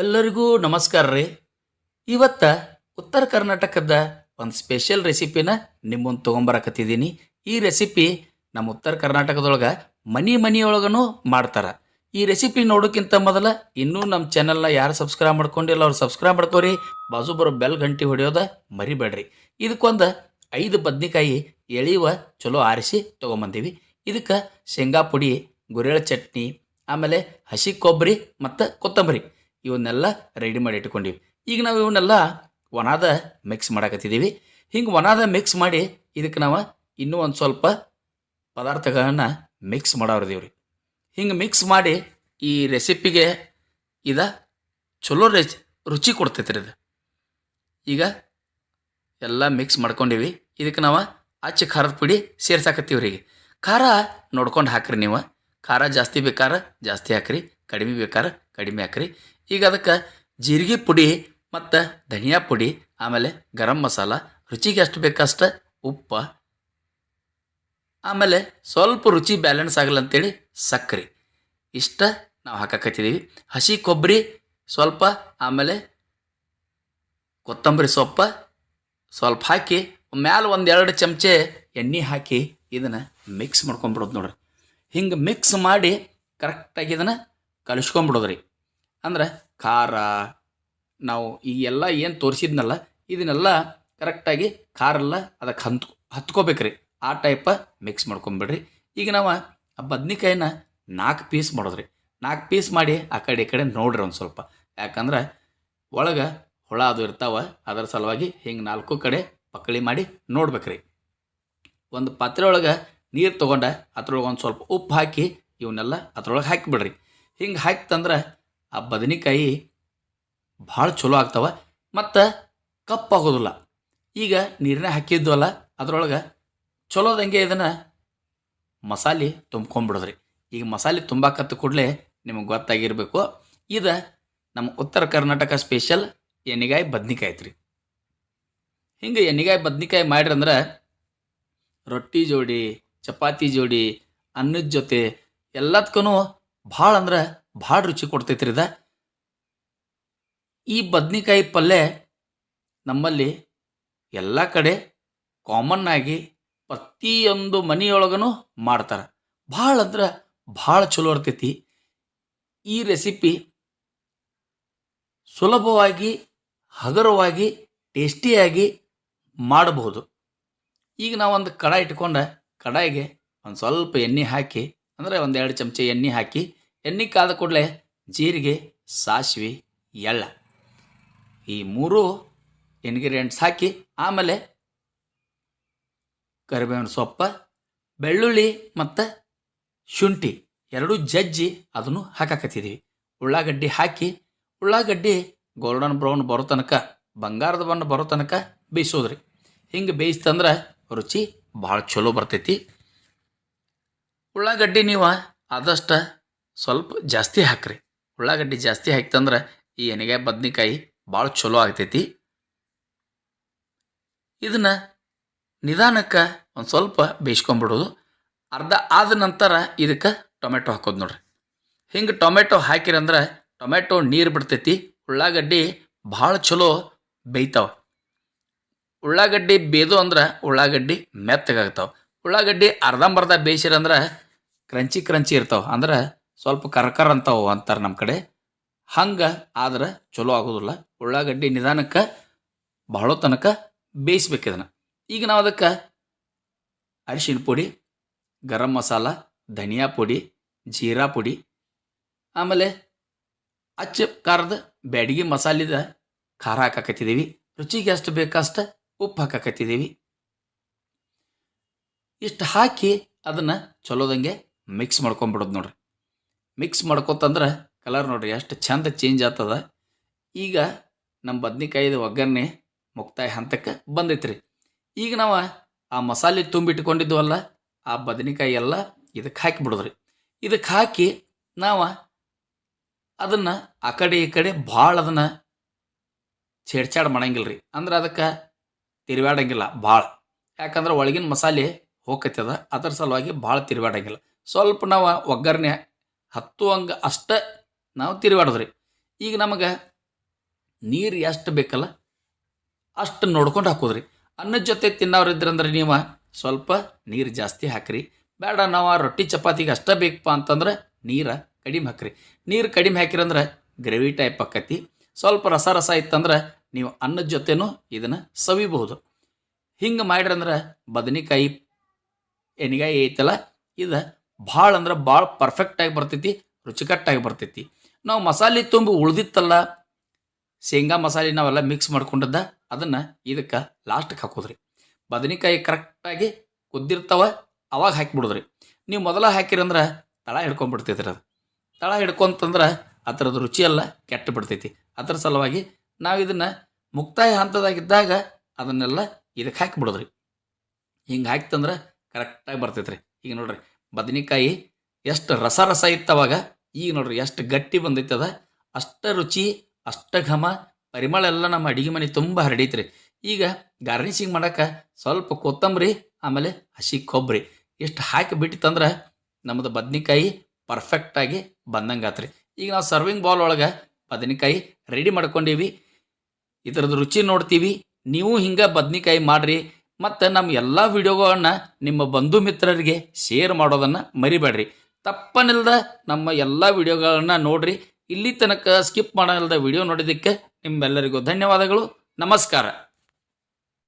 ಎಲ್ಲರಿಗೂ ನಮಸ್ಕಾರ ರೀ. ಇವತ್ತ ಉತ್ತರ ಕರ್ನಾಟಕದ ಒಂದು ಸ್ಪೆಷಲ್ ರೆಸಿಪಿನ ನಿಮ್ಮೊಂದು ಮುಂದೆ ತೊಗೊಂಬರಕತ್ತಿದ್ದೀನಿ ಈ ರೆಸಿಪಿ ನಮ್ಮ ಉತ್ತರ ಕರ್ನಾಟಕದೊಳಗೆ ಮನಿ ಮನಿಯೊಳಗನು ಮಾಡ್ತಾರೆ. ಈ ರೆಸಿಪಿ ನೋಡೋಕ್ಕಿಂತ ಮೊದಲ ಇನ್ನೂ ನಮ್ಮ ಚಾನಲ್ನ ಯಾರು ಸಬ್ಸ್ಕ್ರೈಬ್ ಮಾಡ್ಕೊಂಡಿಲ್ಲ ಅವ್ರು ಸಬ್ಸ್ಕ್ರೈಬ್ ಮಾಡ್ಕೋರಿ. ಬಾಜು ಬರೋ ಬೆಲ್ ಗಂಟಿ ಹೊಡೆಯೋದ ಮರಿಬೇಡ್ರಿ. ಇದಕ್ಕೊಂದು ಐದು ಬದ್ನಿಕಾಯಿ ಎಳೆಯುವ ಚಲೋ ಆರಿಸಿ ತೊಗೊಂಬಂದೀವಿ. ಇದಕ್ಕೆ ಶೇಂಗಾ ಪುಡಿ ಗುರೆಳ ಚಟ್ನಿ, ಆಮೇಲೆ ಹಸಿ ಕೊಬ್ಬರಿ ಮತ್ತು ಕೊತ್ತಂಬರಿ. ಇವನ್ನೆಲ್ಲ ರೆಡಿ ಮಾಡಿ ಇಟ್ಕೊಂಡಿವಿ. ಈಗ ನಾವು ಇವನ್ನೆಲ್ಲ ಒಣಾದ ಮಿಕ್ಸ್ ಮಾಡಕತ್ತಿದ್ದೀವಿ ಹಿಂಗೆ ಒಣಾದ ಮಿಕ್ಸ್ ಮಾಡಿ ಇದಕ್ಕೆ ನಾವು ಇನ್ನೂ ಒಂದು ಸ್ವಲ್ಪ ಪದಾರ್ಥಗಳನ್ನು ಮಿಕ್ಸ್ ಮಾಡೋರ್ದೀವಿ ರೀ ಹಿಂಗೆ ಮಿಕ್ಸ್ ಮಾಡಿ ಈ ರೆಸಿಪಿಗೆ ಇದ ಚಲೋ ರೆಚ್ ರುಚಿ ಕೊಡ್ತೈತೆ ರೀ ಇದು. ಈಗ ಎಲ್ಲ ಮಿಕ್ಸ್ ಮಾಡ್ಕೊಂಡಿವಿ. ಇದಕ್ಕೆ ನಾವು ಅಚ್ಚ ಖಾರದ ಪುಡಿ ಸೇರ್ಸಾಕತ್ತೀವಿ ರೀ ಖಾರ ನೋಡ್ಕೊಂಡು ಹಾಕ್ರಿ ನೀವು. ಖಾರ ಜಾಸ್ತಿ ಬೇಕಾರ ಜಾಸ್ತಿ ಹಾಕ್ರಿ. ಕಡಿಮೆ ಬೇಕಾರ ಕಡಿಮೆ ಹಾಕ್ರಿ. ಈಗ ಅದಕ್ಕೆ ಜೀರಿಗೆ ಪುಡಿ ಮತ್ತು ಧನಿಯಾ ಪುಡಿ, ಆಮೇಲೆ ಗರಂ ಮಸಾಲ, ರುಚಿಗೆ ಎಷ್ಟು ಬೇಕಷ್ಟು ಉಪ್ಪ, ಆಮೇಲೆ ಸ್ವಲ್ಪ ರುಚಿ ಬ್ಯಾಲೆನ್ಸ್ ಆಗಲ್ಲ ಅಂತೇಳಿ ಸಕ್ಕರೆ. ಇಷ್ಟ ನಾವು ಹಾಕಕತ್ತಿದ್ದೀವಿ ಹಸಿ ಕೊಬ್ಬರಿ ಸ್ವಲ್ಪ, ಆಮೇಲೆ ಕೊತ್ತಂಬರಿ ಸೊಪ್ಪು ಸ್ವಲ್ಪ ಹಾಕಿ, ಮ್ಯಾಲೆ ಒಂದೆರಡು ಚಮಚೆ ಎಣ್ಣೆ ಹಾಕಿ ಇದನ್ನು ಮಿಕ್ಸ್ ಮಾಡ್ಕೊಂಬಿಡೋದು ನೋಡ್ರಿ. ಹಿಂಗೆ ಮಿಕ್ಸ್ ಮಾಡಿ ಕರೆಕ್ಟಾಗಿ ಇದನ್ನು ಕಲಿಸ್ಕೊಂಬಿಡೋದ್ರಿ. ಅಂದ್ರೆ ಖಾರ, ನಾವು ಈ ಎಲ್ಲ ಏನು ತೋರಿಸಿದ್ನಲ್ಲ, ಇದನ್ನೆಲ್ಲ ಕರೆಕ್ಟಾಗಿ ಖಾರ ಎಲ್ಲ ಅದಕ್ಕೆ ಹಂತ್, ಹತ್ಕೋಬೇಕ್ರಿ. ಆ ಟೈಪ ಮಿಕ್ಸ್ ಮಾಡ್ಕೊಂಬಿಡ್ರಿ. ಈಗ ನಾವು ಆ ಬದ್ನಿಕಾಯಿನ ನಾಲ್ಕು ಪೀಸ್ ಮಾಡೋದ್ರಿ. ನಾಲ್ಕು ಪೀಸ್ ಮಾಡಿ ಆ ಕಡೆ ಈ ಕಡೆ ನೋಡ್ರಿ ಒಂದು ಸ್ವಲ್ಪ. ಯಾಕಂದ್ರೆ ಒಳಗೆ ಹುಳ ಅದು ಇರ್ತಾವ, ಅದರ ಸಲುವಾಗಿ ಹಿಂಗೆ ನಾಲ್ಕು ಕಡೆ ಪಕ್ಕಳಿ ಮಾಡಿ ನೋಡ್ಬೇಕ್ರಿ. ಒಂದು ಪಾತ್ರೆ ಒಳಗೆ ನೀರು ತೊಗೊಂಡ ಅದ್ರೊಳಗೆ ಒಂದು ಸ್ವಲ್ಪ ಉಪ್ಪು ಹಾಕಿ ಇವನ್ನೆಲ್ಲ ಅದ್ರೊಳಗೆ ಹಾಕಿಬಿಡ್ರಿ. ಹಿಂಗೆ ಹಾಕ್ತಂದ್ರೆ ಆ ಬದನೆಕಾಯಿ ಭಾಳ ಚಲೋ ಆಗ್ತಾವ, ಮತ್ತು ಕಪ್ಪಾಗೋದಿಲ್ಲ ಈಗ ನೀರನ್ನ ಹಾಕಿದ್ವಲ್ಲ ಅದರೊಳಗೆ ಚಲೋದಂಗೆ ಇದನ್ನು ಮಸಾಲೆ ತುಂಬ್ಕೊಂಬಿಡೋದ್ರಿ ಈಗ ಮಸಾಲೆ ತುಂಬಾಕತ್ತ ಕೂಡಲೇ ನಿಮಗೆ ಗೊತ್ತಾಗಿರಬೇಕು. ಇದು ನಮ್ಮ ಉತ್ತರ ಕರ್ನಾಟಕ ಸ್ಪೆಷಲ್ ಎಣ್ಣೆಗಾಯಿ ಬದ್ನಿಕಾಯಿ ಐತ್ರಿ. ಹಿಂಗೆ ಎಣ್ಣೆಗಾಯಿ ಬದ್ನಿಕಾಯಿ ಮಾಡ್ರಂದ್ರೆ ರೊಟ್ಟಿ ಜೋಡಿ, ಚಪಾತಿ ಜೋಡಿ, ಅನ್ನದ ಜೊತೆ ಎಲ್ಲದಕ್ಕೂ ಭಾಳ ಅಂದ್ರೆ ಭಾಳ ರುಚಿ ಕೊಡ್ತೈತ್ರಿ ಇದ ಈ ಬದ್ನಿಕಾಯಿ ಪಲ್ಯ ನಮ್ಮಲ್ಲಿ ಎಲ್ಲ ಕಡೆ ಕಾಮನ್ ಆಗಿ ಪ್ರತಿಯೊಂದು ಮನೆಯೊಳಗೂ ಮಾಡ್ತಾರೆ. ಭಾಳ ಅಂದ್ರೆ ಭಾಳ ಚಲೋ ಇರ್ತೈತಿ. ಈ ರೆಸಿಪಿ ಸುಲಭವಾಗಿ, ಹಗುರವಾಗಿ ಟೇಸ್ಟಿಯಾಗಿ ಮಾಡಬಹುದು. ಈಗ ನಾವು ಒಂದು ಕಡಾಯಿ ಇಟ್ಕೊಂಡು, ಕಡಾಯಿಗೆ ಒಂದು ಸ್ವಲ್ಪ ಎಣ್ಣೆ ಹಾಕಿ, ಅಂದರೆ ಒಂದು ಎರಡು ಚಮಚ ಎಣ್ಣೆ ಹಾಕಿ ಎಣ್ಣೆ ಕಾದ ಕೂಡಲೇ ಜೀರಿಗೆ, ಸಾಸಿವೆ, ಎಳ್ಳ. ಈ ಮೂರು ಇಂಗ್ರೀಡಿಯೆಂಟ್ಸ್ ಹಾಕಿ ಆಮೇಲೆ ಕರಿಬೇವಿನ ಸೊಪ್ಪ, ಬೆಳ್ಳುಳ್ಳಿ ಮತ್ತು ಶುಂಠಿ ಎರಡೂ ಜಜ್ಜಿ ಅದನ್ನು ಹಾಕಾಕತ್ತಿದ್ದೀವಿ ಉಳ್ಳಾಗಡ್ಡಿ ಹಾಕಿ, ಉಳ್ಳಾಗಡ್ಡಿ ಗೋಲ್ಡನ್ ಬ್ರೌನ್ ಬರೋ ತನಕ, ಬಂಗಾರದ ಬಣ್ಣ ಬರೋ ತನಕ ಬೇಯಿಸೋದ್ರಿ. ಹಿಂಗೆ ಬೇಯಿಸ್ತಂದ್ರೆ ರುಚಿ ಭಾಳ ಚಲೋ ಬರ್ತೈತಿ. ಉಳ್ಳಾಗಡ್ಡಿ ನೀವು ಆದಷ್ಟು ಸ್ವಲ್ಪ ಜಾಸ್ತಿ ಹಾಕ್ರಿ. ಉಳ್ಳಾಗಡ್ಡಿ ಜಾಸ್ತಿ ಹಾಕ್ತಂದ್ರೆ ಈ ಎಣ್ಣೆಗಾಯಿ ಬದ್ನಿಕಾಯಿ ಭಾಳ ಚಲೋ ಆಗ್ತೈತಿ. ಇದನ್ನ ನಿಧಾನಕ್ಕೆ ಒಂದು ಸ್ವಲ್ಪ ಬೇಯಿಸ್ಕೊಂಬಿಡೋದು. ಅರ್ಧ ಆದ ನಂತರ ಇದಕ್ಕೆ ಟೊಮೆಟೊ ಹಾಕೋದು ನೋಡ್ರಿ. ಹಿಂಗೆ ಟೊಮೆಟೊ ಹಾಕಿರಂದ್ರೆ ಟೊಮೆಟೊ ನೀರು ಬಿಡ್ತೈತಿ, ಉಳ್ಳಾಗಡ್ಡಿ ಭಾಳ ಚಲೋ ಬೇಯ್ತಾವ. ಉಳ್ಳಾಗಡ್ಡಿ ಬೇದು ಅಂದ್ರೆ ಉಳ್ಳಾಗಡ್ಡಿ ಮೆತ್ತಗಾಗ್ತಾವೆ. ಉಳ್ಳಾಗಡ್ಡಿ ಅರ್ಧಂಬರ್ಧ ಬೇಯಿಸಿರಂದ್ರೆ ಕ್ರಂಚಿ ಕ್ರಂಚಿ ಇರ್ತಾವ. ಅಂದ್ರೆ ಸ್ವಲ್ಪ ಕರ್ಕರ್ ಅಂತ ಅಂತಾರೆ ನಮ್ಮ ಕಡೆ. ಹಂಗೆ ಆದ್ರೆ ಚಲೋ ಆಗೋದಿಲ್ಲ. ಉಳ್ಳಾಗಡ್ಡಿ ನಿಧಾನಕ್ಕೆ ಬಹಳ ತನಕ ಬೇಯಿಸ್ಬೇಕು ಇದನ್ನು. ಈಗ ನಾವು ಅದಕ್ಕೆ ಅರಿಶಿನ ಪುಡಿ, ಗರಂ ಮಸಾಲ, ಧನಿಯಾ ಪುಡಿ, ಜೀರಾ ಪುಡಿ, ಆಮೇಲೆ ಅಚ್ಚ ಖಾರದ ಬ್ಯಾಡಗಿ ಮಸಾಲಿದ ಖಾರ ಹಾಕಾಕತ್ತಿದ್ದೀವಿ ರುಚಿಗೆ ಎಷ್ಟು ಬೇಕಷ್ಟು ಉಪ್ಪು ಹಾಕಾಕತ್ತಿದ್ದೀವಿ ಇಷ್ಟು ಹಾಕಿ ಅದನ್ನು ಚಲೋದಂಗೆ ಮಿಕ್ಸ್ ಮಾಡ್ಕೊಂಬಿಡೋದು ನೋಡ್ರಿ. ಮಿಕ್ಸ್ ಮಾಡ್ಕೊತಂದ್ರೆ ಕಲರ್ ನೋಡ್ರಿ ಎಷ್ಟು ಚಂದ ಚೇಂಜ್ ಆಗ್ತದ. ಈಗ ನಮ್ಮ ಬದ್ನಿಕಾಯಿದ ಒಗ್ಗರಣೆ ಮುಕ್ತಾಯ ಹಂತಕ್ಕೆ ಬಂದೈತ್ರಿ. ಈಗ ನಾವು ಆ ಮಸಾಲೆ ತುಂಬಿಟ್ಕೊಂಡಿದ್ವಲ್ಲ, ಆ ಬದನೆಕಾಯಿ ಎಲ್ಲ ಇದಕ್ಕೆ ಹಾಕಿಬಿಡೋದ್ರಿ. ಇದಕ್ಕೆ ಹಾಕಿ ನಾವು ಅದನ್ನು ಆ ಕಡೆ ಈ ಕಡೆ ಭಾಳ ಅದನ್ನು ಛೇಡ್ಛಾಡ್ ಮಾಡಂಗಿಲ್ಲ ರೀ ಅಂದ್ರೆ ಅದಕ್ಕೆ ತಿರುವಾಡಂಗಿಲ್ಲ ಭಾಳ. ಯಾಕಂದ್ರೆ ಒಳಗಿನ ಮಸಾಲೆ ಹೋಗತ್ತದ ಅದರ ಸಲುವಾಗಿ ಭಾಳ ತಿರುವಾಡಂಗಿಲ್ಲ ಸ್ವಲ್ಪ ನಾವು ಒಗ್ಗರಣೆ ಹತ್ತುವಂಗೆ ಅಷ್ಟ ನಾವು ತಿರುಗಾಡೋದ್ರಿ. ಈಗ ನಮಗೆ ನೀರು ಎಷ್ಟು ಬೇಕಲ್ಲ, ಅಷ್ಟು ನೋಡ್ಕೊಂಡು ಹಾಕೋದ್ರಿ. ಅನ್ನದ ಜೊತೆ ತಿನ್ನೋರಿದ್ರಂದ್ರೆ ನೀವು ಸ್ವಲ್ಪ ನೀರು ಜಾಸ್ತಿ ಹಾಕ್ರಿ. ಬೇಡ, ನಾವು ರೊಟ್ಟಿ ಚಪಾತಿಗೆ ಅಷ್ಟೇ ಬೇಕಪ್ಪ ಅಂತಂದ್ರೆ ನೀರು ಕಡಿಮೆ ಹಾಕ್ರಿ. ನೀರು ಕಡಿಮೆ ಹಾಕಿರಂದ್ರೆ ಗ್ರೇವಿ ಟೈಪ್ ಆಕತಿ. ಸ್ವಲ್ಪ ರಸ ರಸ ಇತ್ತಂದ್ರೆ ನೀವು ಅನ್ನದ ಜೊತೆನೂ ಇದನ್ನು ಸವಿಬಹುದು. ಹಿಂಗೆ ಅಂದ್ರೆ ಬದನೆಕಾಯಿ, ಎಣ್ಗಾಯಿ ಐತಲ್ಲ, ಇದು ಭಾಳ ಅಂದ್ರೆ ಭಾಳ ಪರ್ಫೆಕ್ಟಾಗಿ ಬರ್ತೈತಿ, ರುಚಿಕಟ್ಟಾಗಿ ಬರ್ತೈತಿ. ನಾವು ಮಸಾಲೆ ತುಂಬಿ ಉಳ್ದಿತ್ತಲ್ಲ, ಶೇಂಗಾ ಮಸಾಲೆ ನಾವೆಲ್ಲ ಮಿಕ್ಸ್ ಮಾಡ್ಕೊಂಡದ್ದ, ಅದನ್ನು ಇದಕ್ಕೆ ಲಾಸ್ಟ್ಗೆ ಹಾಕೋದ್ರಿ. ಬದನೆಕಾಯಿ ಕರೆಕ್ಟಾಗಿ ಕುದ್ದಿರ್ತಾವ, ಅವಾಗ ಹಾಕಿಬಿಡೋದ್ರಿ. ನೀವು ಮೊದಲ ಹಾಕಿರಂದ್ರೆ ತಳ ಹಿಡ್ಕೊಂಡ್ಬಿಡ್ತೈತ್ರಿ ಅದು. ತಳ ಹಿಡ್ಕೊಂತಂದ್ರೆ ಅದರದ್ದು ರುಚಿ ಎಲ್ಲ ಕೆಟ್ಟು ಬಿಡ್ತೈತಿ. ಅದರ ಸಲುವಾಗಿ ನಾವು ಇದನ್ನು ಮುಕ್ತಾಯ ಹಂತದಾಗಿದ್ದಾಗ ಅದನ್ನೆಲ್ಲ ಇದಕ್ಕೆ ಹಾಕಿಬಿಡೋದ್ರಿ. ಹಿಂಗೆ ಹಾಕ್ತಂದ್ರೆ ಕರೆಕ್ಟಾಗಿ ಬರ್ತೈತ್ರಿ. ಈಗ ನೋಡ್ರಿ ಬದನೆಕಾಯಿ ಎಷ್ಟು ರಸ ರಸ ಇತ್ತವಾಗ, ಈಗ ನೋಡ್ರಿ ಎಷ್ಟು ಗಟ್ಟಿ ಬಂದೈತದ, ಅಷ್ಟ ರುಚಿ, ಅಷ್ಟ ಘಮ, ಪರಿಮಳ ಎಲ್ಲ ನಮ್ಮ ಅಡಿಗೆ ಮನೆ ತುಂಬ ಹರಡೈತ್ರಿ. ಈಗ ಗಾರ್ನಿಶಿಂಗ್ ಮಾಡಕ್ಕೆ ಸ್ವಲ್ಪ ಕೊತ್ತಂಬರಿ, ಆಮೇಲೆ ಹಸಿ ಕೊಬ್ಬರಿ ಎಷ್ಟು ಹಾಕಿ ಬಿಟ್ಟಿತ್ತಂದ್ರೆ ನಮ್ಮದು ಬದನೆಕಾಯಿ ಪರ್ಫೆಕ್ಟಾಗಿ ಬಂದಂಗಾತ್ರಿ ಈಗ ನಾವು ಸರ್ವಿಂಗ್ ಬಾಲ್ ಒಳಗೆ ಬದನೆಕಾಯಿ ರೆಡಿ ಮಾಡ್ಕೊಂಡೀವಿ. ಇದರದ್ದು ರುಚಿ ನೋಡ್ತೀವಿ. ನೀವು ಹಿಂಗೆ ಬದನೆಕಾಯಿ ಮಾಡ್ರಿ. ಮತ್ತು ನಮ್ಮ ಎಲ್ಲ ವಿಡಿಯೋಗಳನ್ನು ನಿಮ್ಮ ಬಂಧು ಮಿತ್ರರಿಗೆ ಶೇರ್ ಮಾಡೋದನ್ನು ಮರಿಬೇಡ್ರಿ. ತಪ್ಪನಿಲ್ದ ನಮ್ಮ ಎಲ್ಲ ವಿಡಿಯೋಗಳನ್ನು ನೋಡ್ರಿ. ಇಲ್ಲಿ ತನಕ ಸ್ಕಿಪ್ ಮಾಡಲ್ದ ವಿಡಿಯೋ ನೋಡಿದ್ದಕ್ಕೆ ನಿಮ್ಮೆಲ್ಲರಿಗೂ ಧನ್ಯವಾದಗಳು. ನಮಸ್ಕಾರ.